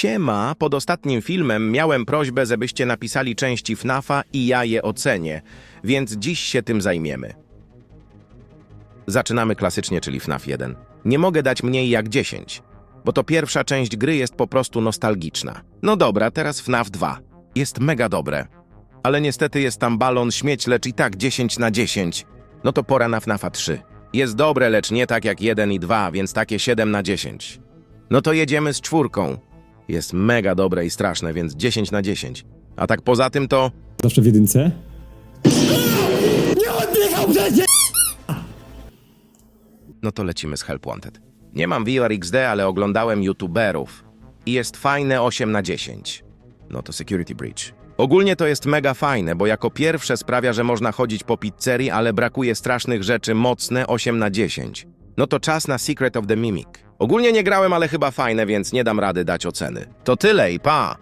Siema, pod ostatnim filmem miałem prośbę, żebyście napisali części FNAFa i ja je ocenię, więc dziś się tym zajmiemy. Zaczynamy klasycznie, czyli FNAF 1. Nie mogę dać mniej jak 10, bo to pierwsza część gry jest po prostu nostalgiczna. No dobra, teraz FNAF 2. Jest mega dobre. Ale niestety jest tam balon śmieć, lecz i tak 10 na 10. No to pora na FNAFa 3. Jest dobre, lecz nie tak jak 1 i 2, więc takie 7 na 10. No to jedziemy z czwórką. Jest mega dobre i straszne, więc 10 na 10. A tak poza tym to Zawsze w jedynce. Nie oddychał przecież! No to lecimy z Help Wanted. Nie mam VR XD, ale oglądałem youtuberów. I jest fajne 8 na 10. No to Security Breach. Ogólnie to jest mega fajne, bo jako pierwsze sprawia, że można chodzić po pizzerii, ale brakuje strasznych rzeczy mocne 8 na 10. No to czas na Secret of the Mimic. Ogólnie nie grałem, ale chyba fajne, więc nie dam rady dać oceny. To tyle i pa!